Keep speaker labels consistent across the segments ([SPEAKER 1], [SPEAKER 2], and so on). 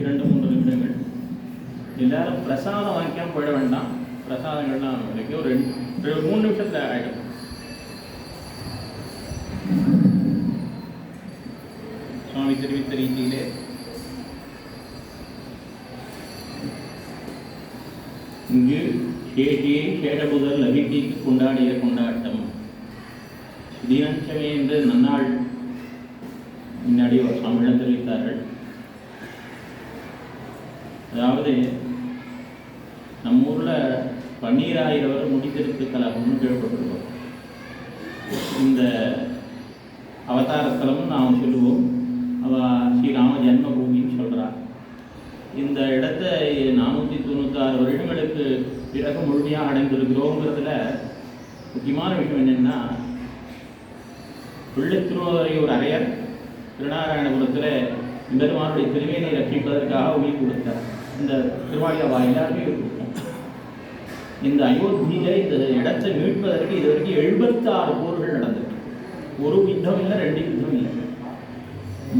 [SPEAKER 1] இரண்டு மூன்று நிமிடங்கள். எல்லாரும் பிரசாதம் வாங்கிக்காமல் போயிட வேண்டாம். பிரசாதங்கள்லாம் இன்றைக்கி ஒரு ரெண்டு மூணு நிமிஷத்தில் ஆகிடும் சுவாமி தெரிவித்த ரீதியிலே இங்கு சேஷியை சேடபுதல் லகிட்டிக்கு கொண்டாடிய கொண்டாட்டம். தினச்சமே என்று நன்னாள் முன்னாடி ஒரு சம்பளம் தெரிவித்தார்கள். அதாவது நம்ம ஊரில் பன்னீராயிரவர் முடித்திருப்பு கலகம்னு கேள்விப்பட்டிருக்கோம். இந்த அவதாரத்தலம்னு நாம் சொல்லுவோம். அவ ஸ்ரீராம ஜென்மபூமின்னு சொல்றா. இந்த இடத்த நானூற்றி தொண்ணூத்தாறு வருடங்களுக்கு பிறகு முழுமையாக அடைந்திருக்கிறோங்கிறதுல முக்கியமான விஷயம் என்னென்னா பிள்ளைத்திருவரை ஒரு அரையர் திருநாராயணபுரத்தில் பெருமானுடைய திருவேனை ரட்சிப்பதற்காக உயிர் கொடுத்தார். இந்த திருவாளியாவா எல்லாருமே இந்த அயோத்தியில இந்த இடத்தை மீட்பதற்கு இது வரைக்கும் எழுபத்தாறு போர்கள் நடந்திருக்கு. ஒரு யுத்தம் இல்லை ரெண்டு யுத்தம் இல்லை.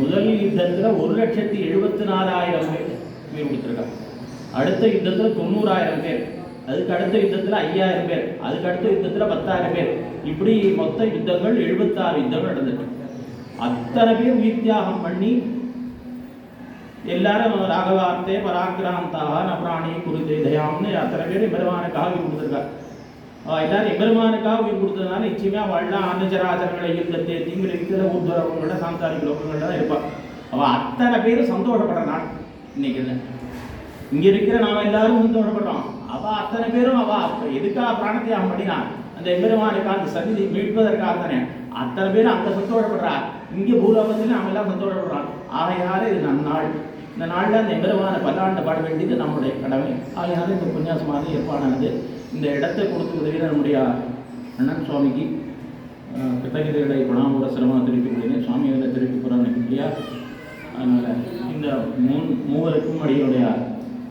[SPEAKER 1] முதல் யுத்தத்தில் ஒரு லட்சத்தி எழுபத்தி நாலாயிரம் பேர் உயிர் கொடுத்துருக்காங்க. அடுத்த யுத்தத்தில் தொண்ணூறாயிரம் பேர். அதுக்கு அடுத்த யுத்தத்தில் ஐயாயிரம் பேர். அதுக்கு அடுத்த யுத்தத்தில் பத்தாயிரம் பேர். இப்படி மொத்த யுத்தங்கள் எழுபத்தாறு யுத்தங்கள் நடந்திருக்கு. அத்தனை பேர் உயிர் தியாகம் பண்ணி எல்லாரும் ராகவார்த்தே பராக்கிராந்தாக நபிராணி குறித்து தயாம்னு அத்தனை பேர் எம்பெருமானுக்காக உயிர் கொடுத்துருக்காங்க. அவ எல்லாரும் எம்பெருமானுக்காக உயிர் கொடுத்ததுனால நிச்சயமா அவள்லாம் அன்னச்சராச்சரங்களை யுத்தத்தை தீங்கு இருக்கிற ஊர்துவரவங்களோட சாந்தாரிக லோகங்கள்ல தான் இருப்பாள் அவள் அத்தனை பேரும் சந்தோஷப்படுற நாள் இன்னைக்கு இங்க இருக்கிற நாம எல்லாரும் சந்தோஷப்படுறோம். அவ அத்தனை பேரும் அவ அப்ப எதுக்காக பிராணத்தியாகம் பண்ணினான் அந்த எம்பெருமானுக்காக அந்த சந்நிதி மீட்பதற்காக தானே? அத்தனை பேர் அந்த சந்தோஷப்படுறா இங்கே பூலோகத்தில் நாம் எல்லாம் சந்தோஷப்படுறோம் ஆகையால இது நன்னாள் இந்த நாளில் அந்த எம்பெருமான பல்லாண்டு பாட வேண்டியது நம்முடைய கடமை. ஆகையால இந்த புண்ணியாசமானது ஏற்பாடானது. இந்த இடத்தை கொடுத்து உதவி நம்முடைய அண்ணன் சுவாமிக்கு அஹ், கிருத்தகிரிகளை குணாமூர சிரமம் தெரிவிக்க முடியும் சுவாமி அதில் தெரிவிக்க இல்லையா அதனால் இந்த மூன் மூவருக்கும் அடியுடைய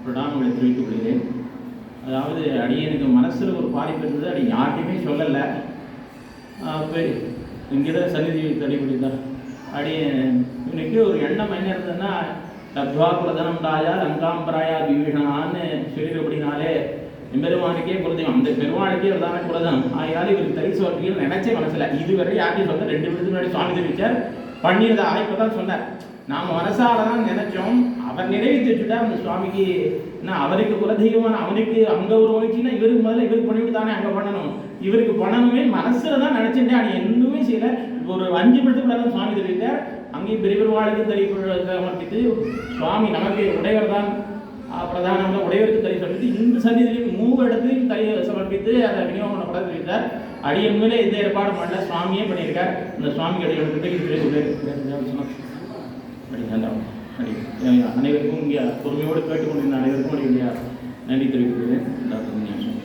[SPEAKER 1] பிரணாமங்களை தெரிவித்துக் கொள்கிறேன். அதாவது அடியனுக்கு மனசில் ஒரு பாதிப்பு இருந்தது அடி யார்கிட்டையுமே சொல்லலை. அப்போ இங்கே தான் சன்னிதி தடிபடி தான் அடி இவனுக்கு ஒரு எண்ணம் என்ன இருந்ததுன்னா லப்வா குலதனம் ராயா லங்காம்பராயா விபீஷணான்னு சொல்லிடுபடினாலே எம்பெருமானுக்கே குலதெய்வம். அந்த பெருமானுக்கே தானே குலதனம் ஆகையால் இவருக்கு தரி சொல்றீங்கன்னு நினைச்சே மனசில். இதுவரை யார்கிட்டையும் சொல்ல ரெண்டு பேருக்கு முன்னாடி சுவாமி தெரிவிச்சார் பண்ணியதாக இப்போ தான் சொன்னார். நாம் மனசால தான் நினைச்சோம் அவர் நிறைவேற்றி அந்த சுவாமிக்கு என்ன அவருக்கு குலதெய்வமான அவனுக்கு அங்க ஒரு உணர்ச்சின்னா இவருக்கு முதல்ல இவருக்கு பண்ணிவிட்டு தானே அங்கே பண்ணணும் இவருக்கு பண்ணணுமே மனசுல தான் நினச்சிட்டேன் ஆனால் எதுவுமே செய்யல ஒரு அஞ்சு நிமிஷத்துக்குள்ள தான் சுவாமி தெரிவித்தார் அங்கேயும் பெரிய பெருமாளுக்கு தெரிய சமர்ப்பித்து சுவாமி நமக்கு உடையவர் தான் பிரதானமாக உடையவருக்கு தலை சமர்ப்பித்து இந்த சன்னிதியிலும் மூணு இடத்துலையும் தெரிய சமர்ப்பித்து அதை விநியோகம் பண்ணப்பட தெரிவித்தார் அடியன் மேலே எந்த ஏற்பாடும் பண்ணல சுவாமியே பண்ணியிருக்கார் இந்த சுவாமி அடியோட அப்படிங்கிறதா அனைவருக்கும் இங்கே பொறுமையோடு கேட்டுக்கொண்டிருந்த அனைவருக்கும் என்னுடைய நன்றி தெரிவிக்கிறது டாக்டர் முனியாசன்